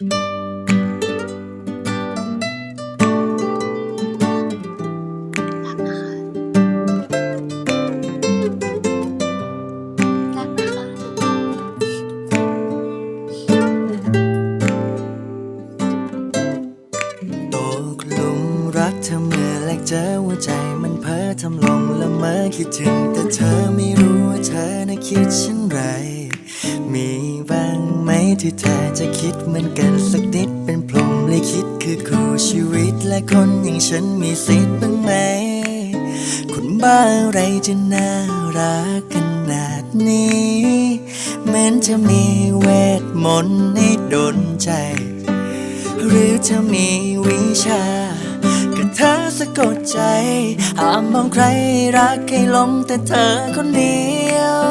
รักนะคะ รักนะคะ ตกหลุมรักเธอเมื่อแรกเจอหัวใจมันเพ้อทำลงละเมอคิดถึง แต่เธอไม่รู้ว่าเธอน่ะคิดเช่นไร ที่เธอจะคิดเหมือนกันสักนิดเป็นพรหมลิขิตคือครูชีวิตและคนอย่างฉันมีสิทธิ์บ้างไหมคนบ้าอะไรจะน่ารักขนาดนี้เหมือนจะมีเวทมนต์ให้ดนใจ หรือเธอมีวิชาก็เธอสะกดใจห้ามมองใครรักให้ลงแต่เธอคนเดียว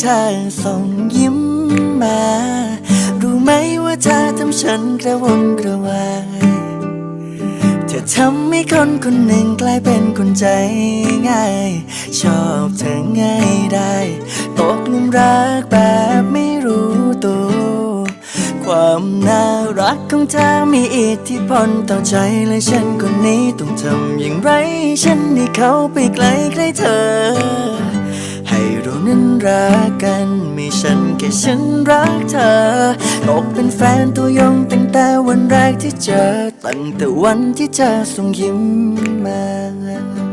เธอส่งยิ้มมา รู้ไหมว่าเธอทำฉันกระวนกระวายเธอทำให้คนคนหนึ่งกลายเป็นคนใจง่าย ชอบเธอง่ายได้ ตกหลุมรักแบบไม่รู้ตัว ความน่ารักของเธอมีอิทธิพลต่อใจและฉันคนนี้ต้องทำอย่างไร ฉันให้เขาไปไกลใกล้เธอ นั้นรักกันไม่ฉันแค่ฉันรักเธอตกเป็นแฟนตัวยงตั้งแต่วันแรกที่เจอ ตั้งแต่วันที่เธอส่งยิ้มมา